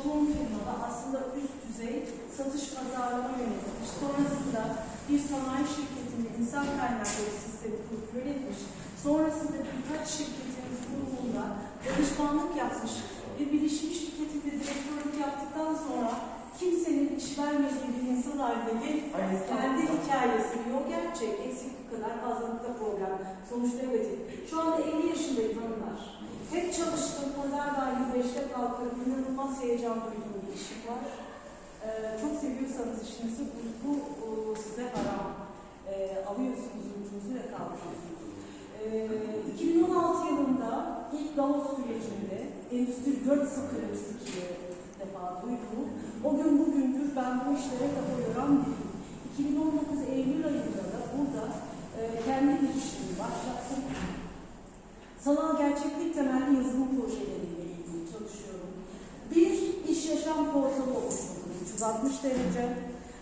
Japon firmada aslında üst düzey satış pazarlama yönetmiş. Sonrasında bir sanayi şirketinde insan kaynakları sistemi kurup yönetmiş. Sonrasında birkaç şirketin kurumunda danışmanlık yapmış. Bir bilişim şirketinde direktörlük yaptıktan sonra kimsenin iş vermediği bir insan haline kendi hikayesini, yok gerçek, eksiklik kadar fazlalıkta problem, sonuç negatif. Şu anda 50 yaşındayım hanımlar. Hep çalıştım, pazar dahil 5'te kalkarım, inanılmaz heyecan duyduğum bir işim var. Ee, çok seviyorsanız işinizi bu, bu size haram. Ee, alıyorsunuz uykunuzu ve kalkıyorsunuz. Ee, 2016 yılında ilk Davos sürecinde Endüstri 4.0 defa duydum. O gün bugündür ben bu işlere kafa yoran biriyim. 2019 Eylül ayında da burada e, kendi girişimimi başlattım. Sanal gerçeklik temelli yazılım projeleriyle ilgili çalışıyorum. Bir iş yaşam portalı oluşturdum 360 derece.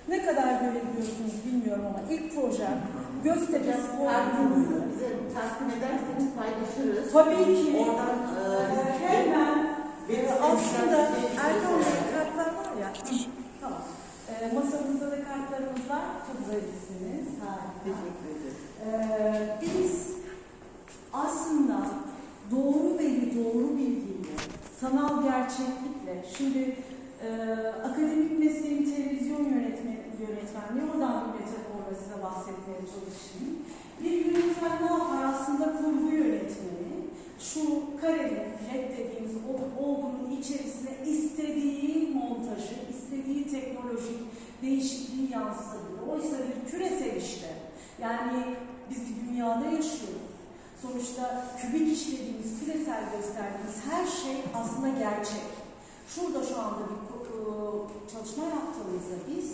Ne kadar görebiliyorsunuz bilmiyorum ama ilk projem Göztepe Spor Kartınızı bize takdim ederseniz paylaşırız. Tabii ki. Oradan Ee, e, hemen e, aslında Bey kartlar var ya. tamam. Ee, masamızda da kartlarımız var. Çok zarifsiniz. Harika. Teşekkür ederim. Ee, biz aslında doğru bilgiyle, sanal gerçeklikle, şimdi e, akademik mesleğim televizyon yönetmeni, yönetmenliği, oradan bir metaforla size bahsetmeye çalışayım. Bir yönetmen ne yapar? Aslında kurgu yönetmeni, şu karenin, flat dediğimiz o olgunun içerisine istediği montajı, istediği teknolojik değişikliği yansıtabilir. Oysa bir küresel işte, yani biz bir dünyada yaşıyoruz. Sonuçta kübik işlediğimiz, küresel gösterdiğimiz her şey aslında gerçek. Şurada şu anda bir e, çalışma yaptığımızda biz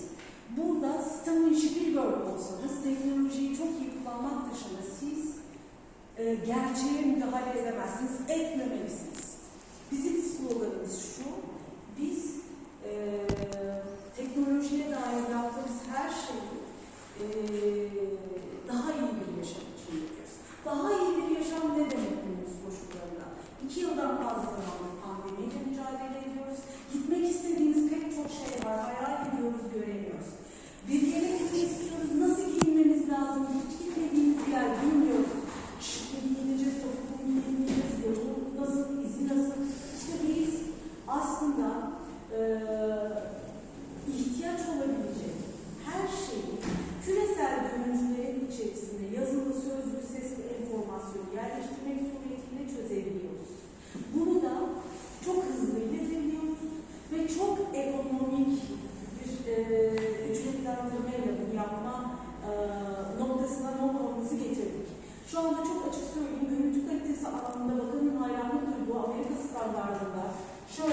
burada Steven Spielberg olsanız teknolojiyi çok iyi kullanmak dışında siz e, gerçeğe müdahale edemezsiniz, etmemelisiniz. Bizim sloganımız şu, biz e, teknolojiye dair yaptığımız her şeyi e, daha iyi bir yaşam için yapıyoruz. Daha iyi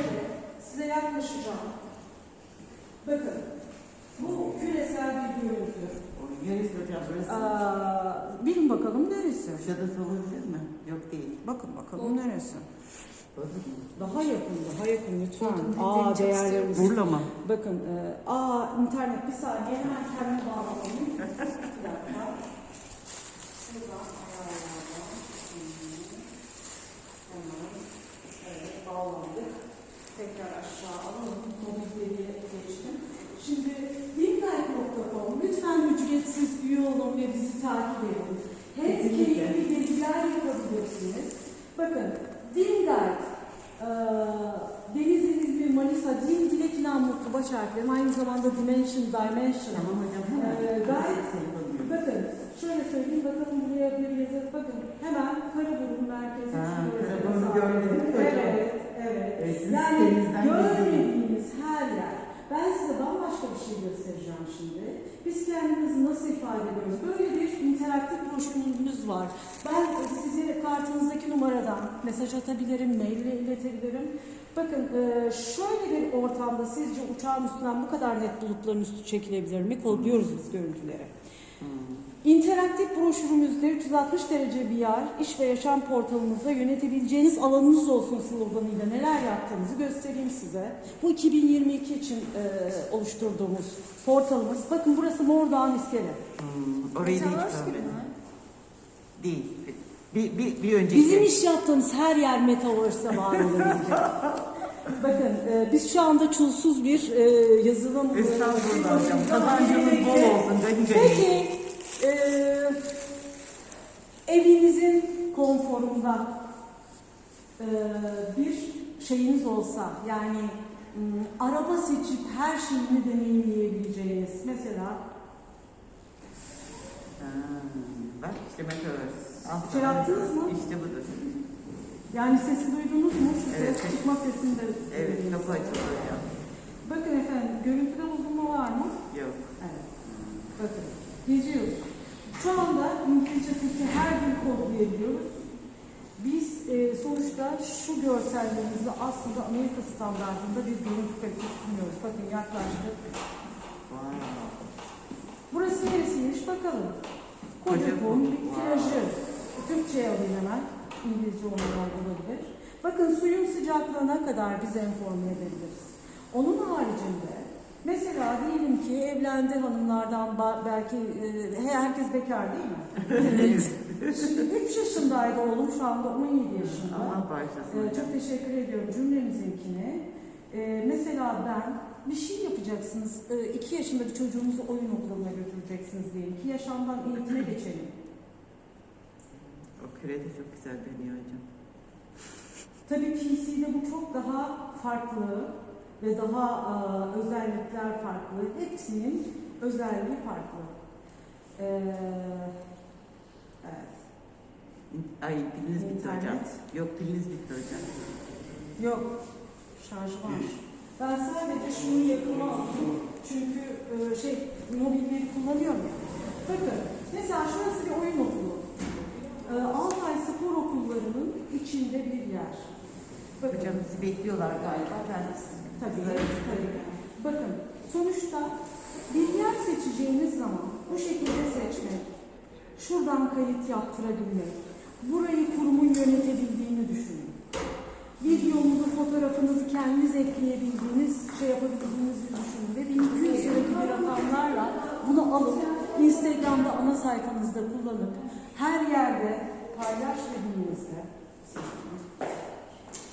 şöyle size yaklaşacağım. Bakın, bu küresel bir görüntü. Neresi hocam burası? Aa, bilin bakalım neresi? Kuşadası olabilir mi? Yok değil. Bakın bakalım neresi? Daha yakın, daha yakın lütfen. Aa değerlerimiz. Burla mı? Bakın, e, aa internet bir saniye hemen kendimi bağlamalıyım. bir dakika. Şuradan zamanda Dimension. Tamam hocam hemen. Ee, gayet. Bakın, şöyle söyleyeyim, bakalım buraya bir yazı, bakın hemen Karaburun merkezi. Ha. Karaburun'u değil mi hocam? Evet, evet. E, sizin Yani görmediğimiz her yer. Ben size bambaşka bir şey göstereceğim şimdi. Biz kendimizi nasıl ifade ediyoruz? Böyle bir interaktif broşürümüz var. Ben size kartınızdaki numaradan mesaj atabilirim, mail ile iletebilirim. Bakın e, şöyle bir ortamda sizce uçağın üstünden bu kadar net bulutların üstü çekilebilir mi? Kodluyoruz biz görüntüleri. Hmm. İnteraktif broşürümüzde 360 derece VR, iş ve yaşam portalımızda yönetebileceğiniz alanınız olsun sloganıyla neler yaptığımızı göstereyim size. Bu 2022 için e, oluşturduğumuz portalımız. Bakın burası Mordoğan İskele. Hmm. Orayı Metaverse gibi mi? Değil. Bir, bir, bir önceki. Bizim iş yaptığımız her yer Metaverse'e var olabilecek. Bakın e, biz şu anda çulsuz bir e, yazılım... Estağfurullah hocam. Kazancınız bol olsun. Peki, e, evinizin konforunda e, bir şeyiniz olsa, yani m, araba seçip her şeyini deneyimleyebileceğiniz, mesela Ha, Bak işte meteor. Şey yaptınız mı? İşte budur. yani sesi duydunuz mu? Şu Evet. ses çıkma sesini de Evet kapı açıldı hocam. Bakın efendim, görüntüde bozulma var mı? Yok. Evet. Bakın, geziyoruz. Şu anda İngilizce, Türkçe her dil kodlayabiliyoruz. Biz e, sonuçta şu görsellerimizle aslında Amerika standartında bir görüntü kalitesi sunuyoruz. Bakın yaklaştık. Burası neresiymiş bakalım. Kocaman bir plajı. Türkçe'ye alayım hemen. İngilizce olmadan olabilir. Bakın suyun sıcaklığına kadar biz enforme edebiliriz. Onun haricinde mesela diyelim ki evlendi hanımlardan belki e, herkes bekar değil mi? Evet. Şimdi 3 yaşındaydı oğlum şu anda 17 yaşında. Allah bağışlasın Ee, çok teşekkür ediyorum cümlemizinkine. Ee, mesela ben bir şey yapacaksınız. 2 yaşındaki çocuğunuzu oyun okuluna götüreceksiniz diyelim ki yaşamdan eğitime geçelim. O küre de çok güzel dönüyor hocam. Tabii PC'de bu çok daha farklı ve daha e, özellikler farklı. Hepsinin özelliği farklı. Ee, evet. Ay piliniz bitti hocam. Yok piliniz bitti hocam. Yok, şarjı var. Ben sadece şunu yakıma aldım. Çünkü e, şey, mobilleri kullanıyorum ya. Bakın, mesela şurası bir oyun okulu. E, Altay Spor Okulları'nın içinde bir yer. Bakın, Hocam bizi bekliyorlar galiba. Ben tabii, tabii. Bakın, sonuçta bir yer seçeceğiniz zaman bu şekilde seçmek, şuradan kayıt yaptırabilmek, burayı kurumun yönetebildiğini düşünün. Videomuzu, fotoğrafınızı kendiniz ekleyebildiğiniz, şey yapabildiğinizi düşünün ve 1200 liralık bir rakamlarla bunu alıp Instagram'da ana sayfanızda kullanıp her yerde paylaş dediğinizde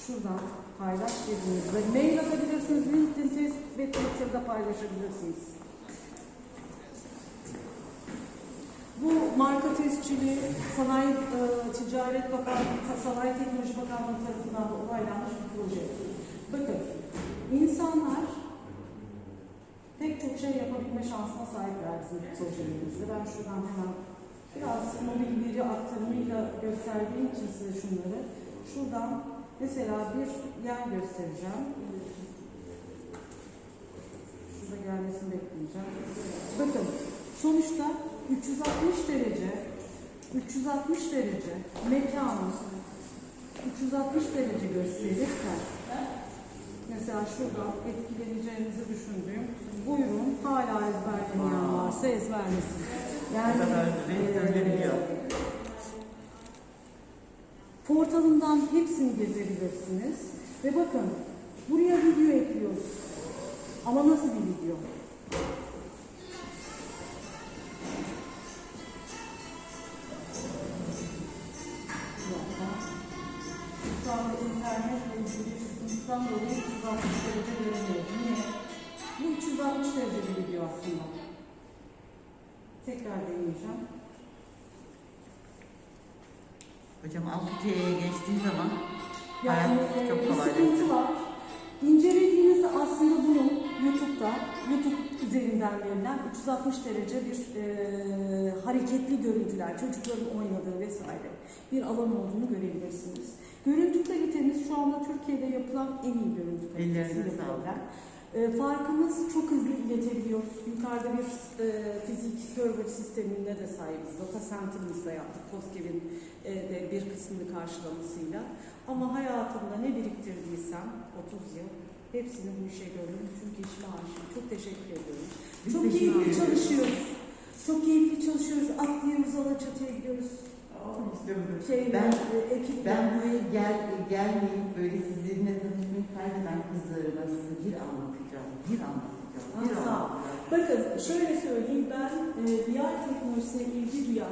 şuradan paylaş dediğinizde mail atabilirsiniz, LinkedIn, Facebook ve Twitter'da paylaşabilirsiniz. Bu marka tescili Sanayi e, Ticaret Bakanlığı, Sanayi Teknoloji Bakanlığı tarafından da onaylanmış bir proje. Bakın, insanlar pek çok şey yapabilme şansına sahipler bizim projelerimizde. Ben şuradan hemen biraz mobil veri aktarımıyla gösterdiğim için size şunları. Şuradan mesela bir yer göstereceğim. Şurada gelmesini bekleyeceğim. Bakın, sonuçta 360 derece 360 derece mekanı 360 derece gösterirken mesela şuradan etkileneceğinizi düşündüğüm buyurun hala ezberlemeyen varsa ezberlesin. Yani eee, portalından hepsini gezebilirsiniz ve bakın buraya video ekliyoruz. Ama nasıl bir video? Şu anda internetle ilgili sıkıntıdan dolayı 360 derece göremiyoruz. Niye? Bu 360 derece bir video aslında. Tekrar deneyeceğim. Hocam 6C'ye geçtiği zaman Yani hayat çok kolay. sıkıntı var. İncelediğinizde aslında bunu YouTube'da, YouTube üzerinden verilen 360 derece bir e, hareketli görüntüler, çocukların oynadığı vesaire bir alan olduğunu görebilirsiniz. Görüntü kalitemiz şu anda Türkiye'de yapılan en iyi görüntü sağlık. verilen. E, farkımız çok hızlı iletebiliyoruz. Yukarıda bir e, fizik server sisteminde de sahibiz. Data center'ımızda yaptık. COSGAP'in e, de bir kısmını karşılamasıyla. Ama hayatımda ne biriktirdiysem 30 yıl hepsini bu işe gördüm. Çünkü işime aşığım. Çok teşekkür ediyorum. Biz Çok keyifli çalışıyoruz. Çok keyifli çalışıyoruz. Atlıyoruz, Alaçatı'ya gidiyoruz. Şeyle, Ben e, ekiple. Ben buraya gel, gelmeyip böyle sizinle tanışmayı kaybeden kızlarıma size bir anlatacağım. Bir anlatacağım. Bir Aa, anlatacağım. Bakın şöyle söyleyeyim ben e, VR teknolojisine ilgi duyan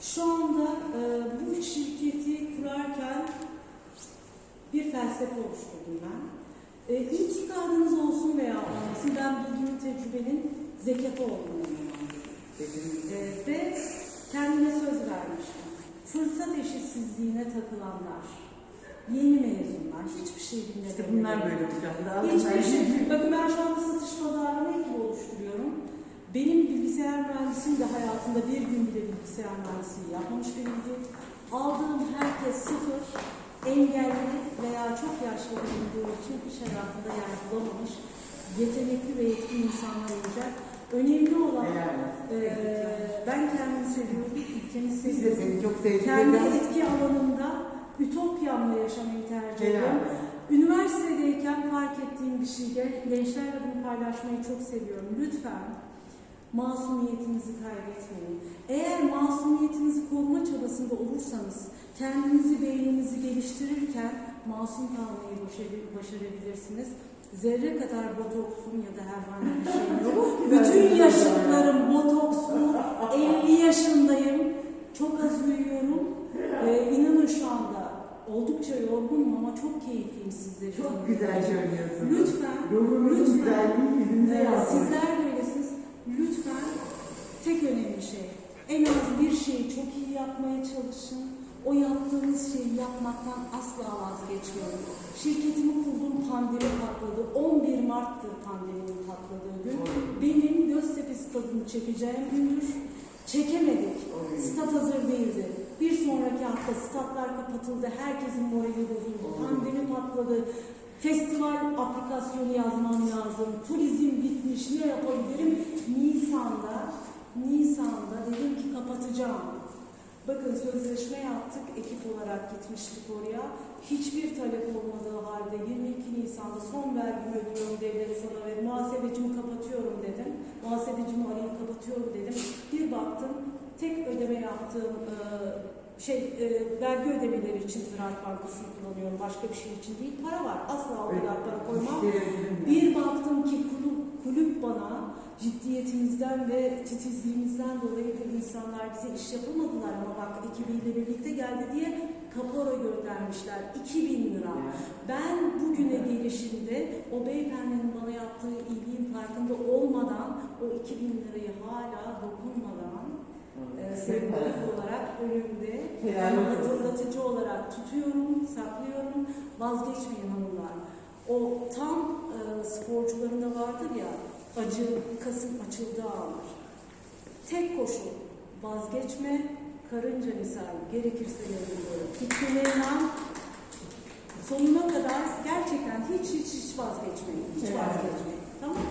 şu anda e, bu şirketi kurarken bir felsefe oluşturdum ben. E, itikadınız olsun veya olmasın ben bilginin tecrübenin zekatı olduğunu inanıyorum. E, ve kendime söz vermiştim. Fırsat eşitsizliğine takılanlar, yeni mezunlar, hiçbir şey bilmeden. İşte bunlar böyle hocam. Hiçbir şey. Bakın ben şu anda satış pazarlama ekibi oluşturuyorum. Benim bilgisayar mühendisliğim de hayatında bir gün bile bilgisayar mühendisliği yapmamış biriydi. Aldığım herkes sıfır, engelli veya çok yaşlı bulunduğu için iş hayatında yer bulamamış, yetenekli ve yetkin insanlar olacak. Önemli olan eee, ben kendimi seviyorum, ülkemi Biz de seni çok sevdik. Kendi etki alanımda ütopyamla yaşamayı tercih ediyorum. Üniversitedeyken fark ettiğim bir şey, gen- gençlerle bunu paylaşmayı çok seviyorum. Lütfen masumiyetinizi kaybetmeyin. Eğer masumiyetinizi koruma çabasında olursanız, kendinizi, beyninizi geliştirirken masum kalmayı başarabilirsiniz. Zerre kadar botoksun ya da herhangi bir şeyim yok. Bütün yaşıtlarım botokslu, 50 yaşındayım, çok az uyuyorum. Ee, inanın şu anda oldukça yorgunum ama çok keyifliyim sizleri. Çok güzel söylüyorsunuz. Lütfen, Ruhunuzun lütfen. güzelliği yüzünüze yansıyor. sizler de öylesiniz. Lütfen tek önemli şey, en az bir şeyi çok iyi yapmaya çalışın. O yaptığınız şeyi yapmaktan asla vazgeçmeyin. Şirketimi kurdum, pandemi patladı. 11 Mart'tır pandeminin patladığı gün. Benim Göztepe stadını çekeceğim gündür. Çekemedik. Oy. Stat hazır değildi. Bir sonraki hafta statlar kapatıldı. Herkesin morali bozuldu. Oy. Pandemi patladı. Festival aplikasyonu yazmam lazım. Turizm bitmiş. Ne yapabilirim? Nisan'da Nisan'da dedim ki kapatacağım. Bakın sözleşme yaptık. Ekip olarak gitmiştik oraya. Hiçbir talep olmadığı halde 22 Nisan'da son vergimi ödüyorum devlet sana ve muhasebecimi kapatıyorum dedim. Muhasebecimi arayıp kapatıyorum dedim. Bir baktım tek ödeme yaptığım e, şey e, vergi ödemeleri için Ziraat Bankası'nı kullanıyorum. Başka bir şey için değil. Para var. Asla o kadar para koymam. Bir baktım ki kulüp, kulüp bana ciddiyetimizden ve titizliğimizden dolayı bu insanlar bize iş yapamadılar ama bak ekibiyle birlikte geldi diye kapora göndermişler. 2000 lira. Ben bugüne gelişimde o beyefendinin bana yaptığı iyiliğin farkında olmadan o 2000 lirayı hala dokunmadan e, sembolik olarak önümde olsun. hatırlatıcı olarak tutuyorum, saklıyorum. Vazgeçmeyin hanımlar o tam e, sporcularında vardır ya acı kasım açıldığı anlar. Tek koşu vazgeçme, karınca misal gerekirse yanılıyorum. Fikirlerinden sonuna kadar gerçekten hiç hiç hiç vazgeçmeyin. Hiç evet. vazgeçmeyin. Tamam mı?